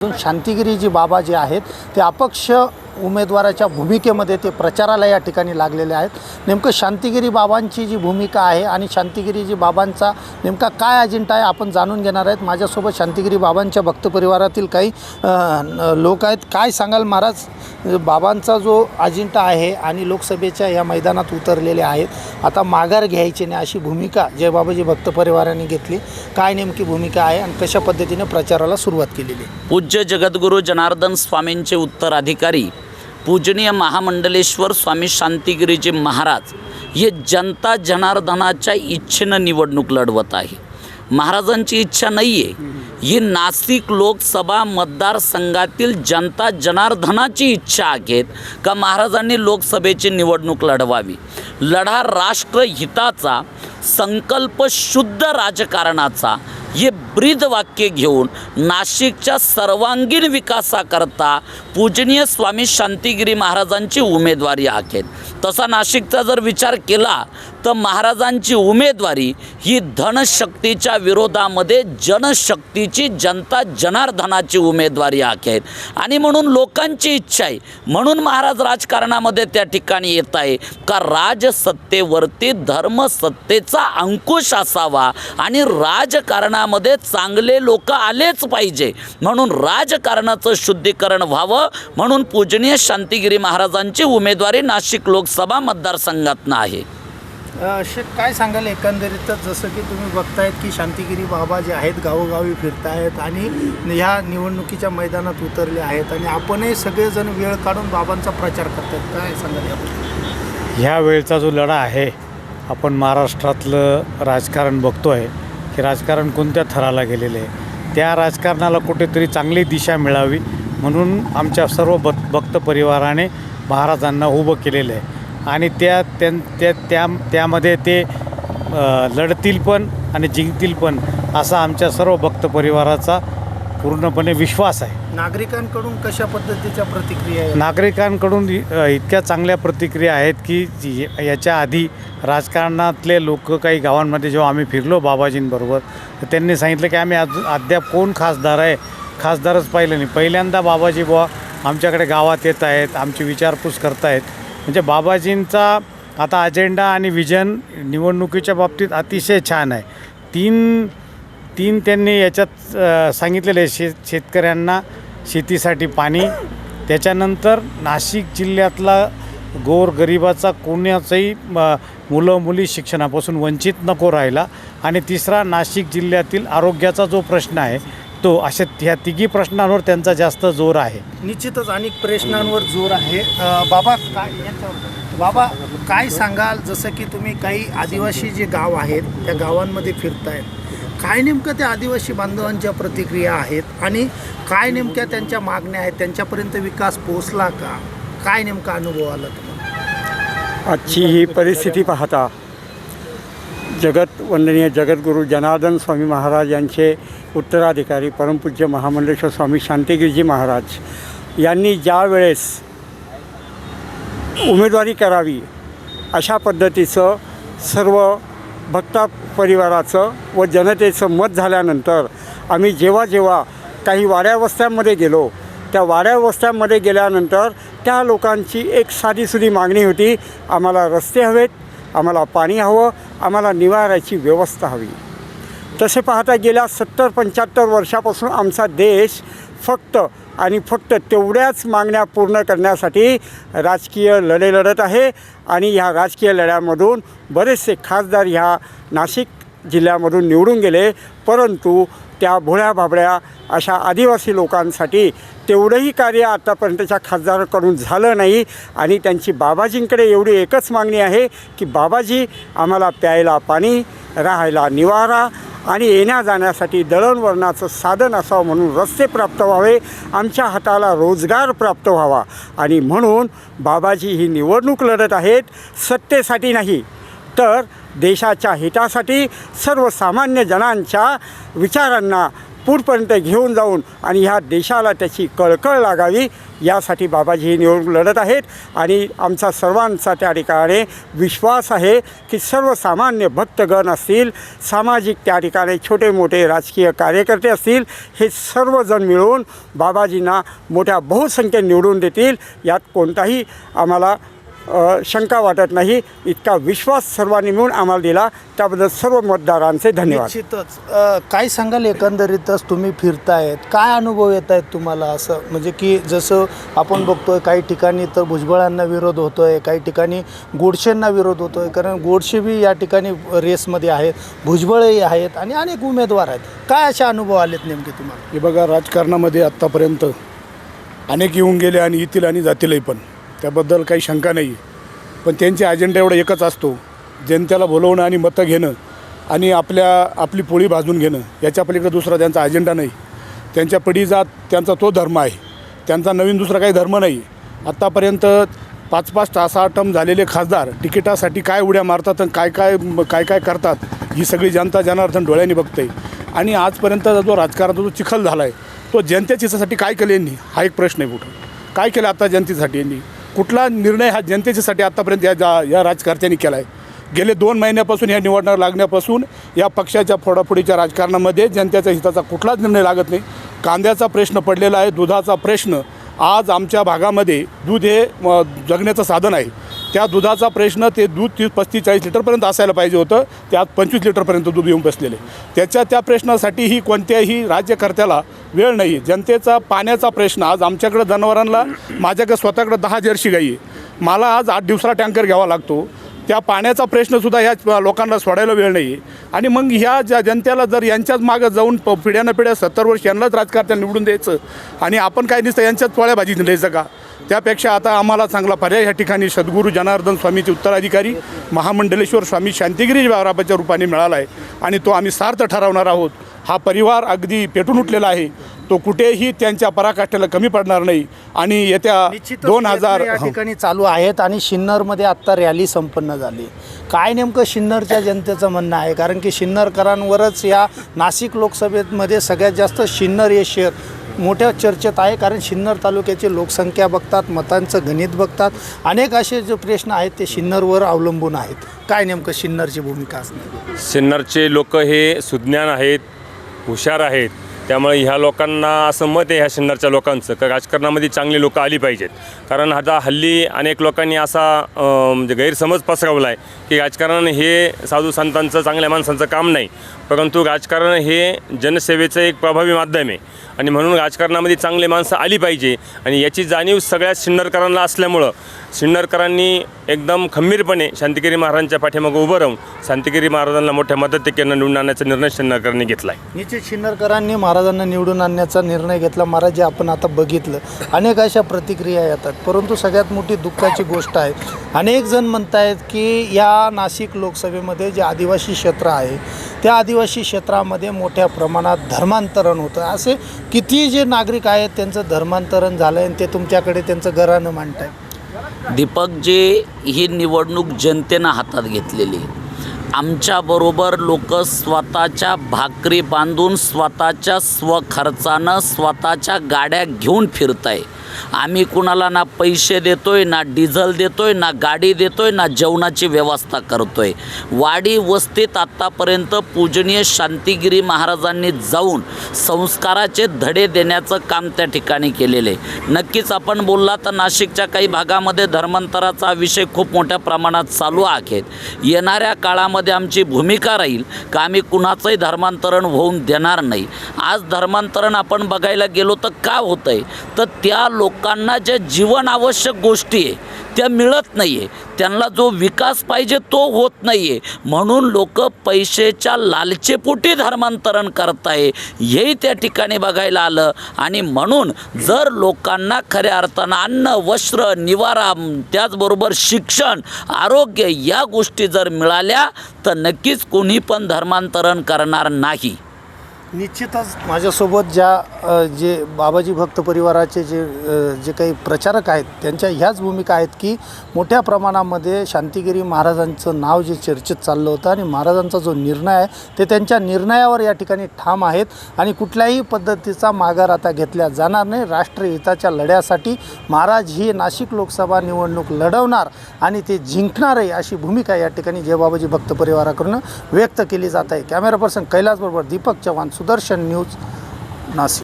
अजून शांतिगिरी जी बाबा जे आहेत ते अपक्ष उमेदवाराच्या भूमिकेमध्ये ते प्रचाराला या ठिकाणी लागलेले आहेत. नेमकं शांतिगिरी बाबांची जी भूमिका आहे आणि शांतिगिरी जी बाबांचा नेमका काय अजेंडा आहे आपण जाणून घेणार आहेत. माझ्यासोबत शांतिगिरी बाबांच्या भक्त परिवारातील काही लोक आहेत. काय सांगाल महाराज? बाबांचा जो अजेंडा आहे आणि लोकसभेच्या या मैदानात उतरलेले आहेत. आता माघार घ्यायची नाही अशी भूमिका जयबाबाजी भक्त परिवाराने घेतली. काय नेमकी भूमिका आहे आणि कशा पद्धतीने प्रचाराला सुरुवात केलेली पूज्य जगद्गुरू जनार्दन स्वामींचे उत्तराधिकारी पूजनीय महामंडलेश्वर स्वामी शांतिगिरीजी महाराज हे जनता जनार्दनाच्या इच्छेनं निवडणूक लढवत आहे. महाराजांची इच्छा नाही आहे ही नाशिक लोकसभा मतदारसंघातील जनता जनार्दनाची इच्छा आहेत का महाराजांनी लोकसभेची निवडणूक लढवावी? लढा राष्ट्रहिताचा संकल्प शुद्ध राजकारणाचा हे ब्रीद वाक्य घेऊन नाशिकच्या सर्वांगीण विकासाकरता पूजनीय स्वामी शांतिगिरी महाराजांची उमेदवारी आखेत तसा नाशिकचा जर विचार केला तर महाराजांची उमेदवारी ही धनशक्तीच्या विरोधामध्ये जनशक्तीची जनता जनार्दनाची उमेदवारी आहे. आणि म्हणून लोकांची इच्छा आहे म्हणून महाराज राजकारणामध्ये त्या ठिकाणी येत आहे. का राजसत्तेवरती धर्मसत्तेचा अंकुश असावा आणि राजकारणामध्ये चांगले लोक आलेच पाहिजे. म्हणून राजकारणाचं शुद्धीकरण व्हावं म्हणून पूजनीय शांतिगिरी महाराजांची उमेदवारी नाशिक लोकसभा मतदारसंघातनं आहे. असे काय सांगाल एकंदरीतच? जसं की तुम्ही बघतायत की शांतिगिरी बाबा जे आहेत गावोगावी फिरतायत आणि ह्या निवडणुकीच्या मैदानात उतरले आहेत आणि आपणही सगळेजण वेळ काढून बाबांचा प्रचार करतायत. काय सांगाल याबद्दल? ह्या वेळचा जो लढा आहे आपण महाराष्ट्रातलं राजकारण बघतो आहे की राजकारण कोणत्या थराला गेलेलं आहे. त्या राजकारणाला कुठेतरी चांगली दिशा मिळावी म्हणून आमच्या सर्व भक्त परिवाराने महाराजांना उभं केलेलं आहे. आणि त्या त्यां त्या त्या त्यामध्ये ते लढतील पण आणि जिंकतील पण असा आमच्या सर्व भक्त परिवाराचा पूर्णपणे विश्वास आहे. नागरिकांकडून कशा पद्धतीच्या प्रतिक्रिया नागरिकांकडून इतक्या चांगल्या प्रतिक्रिया आहेत की याच्या आधी राजकारणातले लोक काही गावांमध्ये जेव्हा आम्ही फिरलो बाबाजींबरोबर तर त्यांनी सांगितलं की आम्ही अद्याप कोण खासदार आहे? खासदारच पाहिलं नाही. पहिल्यांदा बाबाजी बुवा आमच्याकडे गावात येत आहेत आमची विचारपूस करतायत. म्हणजे बाबाजींचा आता अजेंडा आणि विजन निवडणुकीच्या बाबतीत अतिशय छान आहे. तीन तीन त्यांनी याच्यात सांगितलेले आहे शेत शेतकऱ्यांना शेतीसाठी पाणी. त्याच्यानंतर नाशिक जिल्ह्यातला गोर गरिबाचा कोणाचाही म, मुलं मुली शिक्षणापासून वंचित नको राहिला. आणि तिसरा नाशिक जिल्ह्यातील आरोग्याचा जो प्रश्न आहे तो अशा ह्या तिघी प्रश्नांवर त्यांचा जास्त जोर आहे. निश्चितच अनेक प्रश्नांवर जोर आहे. अ, बाबा काय बाबा काय सांगाल? जसं की तुम्ही काही आदिवासी जे गाव आहेत त्या गावांमध्ये फिरतायत. काय नेमकं त्या आदिवासी बांधवांच्या प्रतिक्रिया आहेत? आणि काय नेमक्या त्यांच्या मागण्या आहेत? त्यांच्यापर्यंत विकास पोचला का? काय नेमका अनुभव आला तुम्हाला? आजची ही परिस्थिती पाहता जगत वंदनीय जगद्गुरू जनार्दन स्वामी महाराज यांचे उत्तराधिकारी परमपूज्य महामंडलेश्वर स्वामी शांतिगिरीजी महाराज यांनी ज्या वेळेस उमेदवारी करावी अशा पद्धतीचं सर्व भक्ता परिवाराचं व जनतेचं मत झाल्यानंतर आम्ही जेव्हा जेव्हा काही वाड्यावस्त्यांमध्ये गेलो त्या वाड्यावस्त्यांमध्ये गेल्यानंतर त्या लोकांची एक साधीसुधी मागणी होती आम्हाला रस्ते हवेत आम्हाला पाणी हवं आम्हाला निवाऱ्याची व्यवस्था हवी. तसे पाहता गेल्या सत्तर पंच्याहत्तर वर्षापासून आमचा देश फक्त आणि फक्त तेवढ्याच मागण्या पूर्ण करण्यासाठी राजकीय लढे लढत आहे आणि ह्या राजकीय लढ्यामधून बरेचसे खासदार ह्या नाशिक जिल्ह्यामधून निवडून गेले परंतु त्या भोळ्या भाबड्या अशा आदिवासी लोकांसाठी तेवढंही कार्य आतापर्यंतच्या खासदाराकडून झालं नाही आणि त्यांची बाबाजींकडे एवढी एकच मागणी आहे की बाबाजी आम्हाला प्यायला पाणी राहायला निवारा आणि येण्या जाण्यासाठी दळणवळणाचं साधन असावं म्हणून रस्ते प्राप्त व्हावे आमच्या हाताला रोजगार प्राप्त व्हावा आणि म्हणून बाबाजी ही निवडणूक लढत आहेत सत्तेसाठी नाही तर देशाच्या हितासाठी सर्वसामान्य जणांच्या विचारांना पुढपर्यंत घेऊन जाऊन आणि ह्या देशाला त्याची कळकळ लागावी यासाठी बाबाजी ही निवडणूक लढत आहेत. आणि आमचा सर्वांचा त्या ठिकाणी विश्वास आहे की सर्वसामान्य भक्तगण असतील सामाजिक त्या ठिकाणी छोटे मोठे राजकीय कार्यकर्ते असतील हे सर्वजण मिळून बाबाजींना मोठ्या बहुसंख्येने निवडून देतील. यात कोणताही आम्हाला शंका वाटत नाही. इतका विश्वास सर्वांनी मिळून आम्हाला दिला. त्याबद्दल सर्व मतदारांचे धन्यवाद. निश्चितच. काय सांगाल एकंदरीतच तुम्ही फिरतायत? काय अनुभव येत आहेत तुम्हाला असं? म्हणजे की जसं आपण बघतोय काही ठिकाणी तर भुजबळांना विरोध होतोय काही ठिकाणी गोडशेंना विरोध होतोय. कारण गोडशे बी या ठिकाणी रेसमध्ये आहेत भुजबळही आहेत आणि अनेक उमेदवार आहेत. काय असे अनुभव आलेत नेमके तुम्हाला? हे बघा राजकारणामध्ये आत्तापर्यंत अनेक येऊन गेले आणि येतील आणि जातीलही पण. त्याबद्दल काही शंका नाही. पण त्यांचे अजेंडा एवढा एकच असतो. जनतेला बोलवणं आणि मतं घेणं आणि आपल्या आपली पोळी भाजून घेणं. याच्या पलीकडे दुसरा त्यांचा अजेंडा नाही. त्यांच्या पिढीचा त्यांचा तो धर्म आहे. त्यांचा नवीन दुसरा काही धर्म नाही. आत्तापर्यंत पाच पाच सहा टम झालेले खासदार तिकिटासाठी काय उड्या मारतात आणि काय काय काय काय करतात ही सगळी जनता जनार्दन डोळ्यांनी बघते. आणि आजपर्यंतचा जो राजकारणाचा जो चिखल झाला आहे तो जनतेच्या हितासाठी काय केलं यांनी? हा एक प्रश्न आहे कुठं काय केलं आता जनतेसाठी यांनी? कुठला निर्णय हा जनतेच्यासाठी आत्तापर्यंत या जा या राजकारत्यांनी केला आहे गेले दोन महिन्यापासून या निवडणूक लागण्यापासून या पक्षाच्या फोडाफोडीच्या राजकारणामध्ये जनतेच्या हिताचा कुठलाच निर्णय लागत नाही. कांद्याचा प्रश्न पडलेला आहे दुधाचा प्रश्न. आज आमच्या भागामध्ये दूध हे जगण्याचं साधन आहे. त्या दुधाचा प्रश्न ते दूध तीस पस्तीस चाळीस लिटरपर्यंत असायला पाहिजे होतं. त्यात पंचवीस लिटरपर्यंत दूध येऊन बसलेले. त्याच्या त्या प्रश्नासाठीही कोणत्याही राज्यकर्त्याला वेळ नाही. जनतेचा पाण्याचा प्रश्न आज आमच्याकडं जनावरांना माझ्याकडे स्वतःकडे दहा जर्शी गाई आहे. मला आज आठ दिवसाला टँकर घ्यावा लागतो. त्या पाण्याचा प्रश्नसुद्धा ह्या लोकांना सोडायला वेळ नाही. आणि मग ह्या ज्या जनतेला जर यांच्याच मागं जाऊन प पिढ्यानं पिढ्या सत्तर वर्ष यांनाच राजकारत्याला निवडून द्यायचं आणि आपण काय दिसतं यांच्याच पोळ्या भाजी द्यायचं का? त्यापेक्षा आता आम्हाला चांगला पर्याय ह्या ठिकाणी सद्गुरू जनार्दन स्वामीचे उत्तराधिकारी महामंडलेश्वर स्वामी शांतिगिरी बाराबाच्या रूपाने मिळाला आहे आणि तो आम्ही सार्थ ठरवणार आहोत. हा परिवार अगदी पेटून उठलेला आहे. तो कुठेही त्यांच्या पराकाष्ठेला कमी पडणार नाही आणि येत्या दोन हजार या ठिकाणी चालू आहेत आणि शिन्नरमध्ये आत्ता रॅली संपन्न झाली. काय नेमकं शिन्नरच्या जनतेचं म्हणणं आहे? कारण की शिन्नरकरांवरच या नाशिक लोकसभेमध्ये सगळ्यात जास्त शिन्नर हे शहर मोठ्या चर्चेत आहे कारण शिन्नर तालुक्याची लोकसंख्या बघतात मतांचं गणित बघतात. अनेक असे जे प्रश्न आहेत ते शिन्नरवर अवलंबून आहेत. काय नेमकं शिन्नरची भूमिका असणार? सिन्नरचे लोक हे सुज्ञान आहेत हुशार आहेत. त्यामुळे ह्या लोकांना असं मत आहे ह्या सिन्नरच्या लोकांचं. का राजकारणामध्ये चांगली लोकं आली पाहिजेत. कारण आता हल्ली अनेक लोकांनी असा म्हणजे गैरसमज पसरवला आहे की राजकारण हे साधू संतांचं चांगल्या माणसांचं काम नाही. परंतु राजकारण हे जनसेवेचं एक प्रभावी माध्यम आहे. आणि म्हणून राजकारणामध्ये चांगले माणसं आली पाहिजे. आणि याची जाणीव सगळ्या सिन्नरकरांना असल्यामुळं सिन्नरकरांनी एकदम खंबीरपणे शांतिगिरी महाराजांच्या पाठीमागं उभं राहून शांतिगिरी महाराजांना मोठ्या मदतीकेनं निवडून आणण्याचा निर्णय सिन्नरकरांनी घेतला आहे निश्चित शिन्नरकरांनी महाराजांना निवडून आणण्याचा निर्णय घेतला. महाराज जे आपण आता बघितलं अनेक अशा प्रतिक्रिया येतात. परंतु सगळ्यात मोठी दुःखाची गोष्ट आहे अनेक जण म्हणत आहेत की या नाशिक लोकसभेमध्ये जे आदिवासी क्षेत्र आहे त्या आदिवासी क्षेत्रामध्ये मोठ्या प्रमाणात धर्मांतरण होतं. असे किती जे नागरिक आहेत त्यांचं धर्मांतरण झालं आहे आणि ते तुमच्याकडे त्यांचं घरानं मांडत आहे दीपकजी ही निवडणूक जनतेनं हातात घेतलेली आमच्याबरोबर लोक स्वतःच्या भाकरी बांधून स्वतःच्या स्वखर्चानं स्वतःच्या गाड्या घेऊन फिरत आहे आम्ही कुणाला ना पैसे देतोय ना डिझेल देतोय ना गाडी देतोय ना जेवणाची व्यवस्था करतोय. वाडी वस्तीत आत्तापर्यंत पूजनीय शांतिगिरी महाराजांनी जाऊन संस्काराचे धडे देण्याचं काम त्या ठिकाणी केलेले. आहे नक्कीच आपण बोलला तर नाशिकच्या काही भागामध्ये धर्मांतराचा विषय खूप मोठ्या प्रमाणात चालू आहे येणाऱ्या काळामध्ये आमची भूमिका राहील का आम्ही कुणाचंही धर्मांतरण होऊन देणार नाही. आज धर्मांतरण आपण बघायला गेलो तर का होतं आहे तर त्या लोकांना ज्या जीवन आवश्यक गोष्टी आहे त्या मिळत नाही आहे त्यांना जो विकास पाहिजे तो होत नाही आहे म्हणून लोक पैशाच्या लालचेपोटी धर्मांतरण करत आहे हेही त्या ठिकाणी बघायला आलं. आणि म्हणून जर लोकांना खऱ्या अर्थानं अन्न वस्त्र निवारा त्याचबरोबर शिक्षण आरोग्य या गोष्टी जर मिळाल्या तर नक्कीच कोणी पण धर्मांतरण करणार नाही. निश्चितच माझ्यासोबत ज्या जे बाबाजी भक्त परिवाराचे जे जे काही प्रचारक आहेत त्यांच्या ह्याच भूमिका आहेत की मोठ्या प्रमाणामध्ये शांतिगिरी महाराजांचं नाव जे चर्चेत चाललं होतं आणि महाराजांचा जो निर्णय आहे ते त्यांच्या निर्णयावर या ठिकाणी ठाम आहेत आणि कुठल्याही पद्धतीचा माघार आता घेतल्या जाणार नाही. राष्ट्रहिताच्या लढ्यासाठी महाराज ही नाशिक लोकसभा निवडणूक लढवणार आणि ते जिंकणारही अशी भूमिका या ठिकाणी जय बाबाजी भक्त परिवाराकडून व्यक्त केली जात आहे. कॅमेरा पर्सन कैलासबरोबर दीपक चव्हाण सुदर्शन न्यूज नाशिक.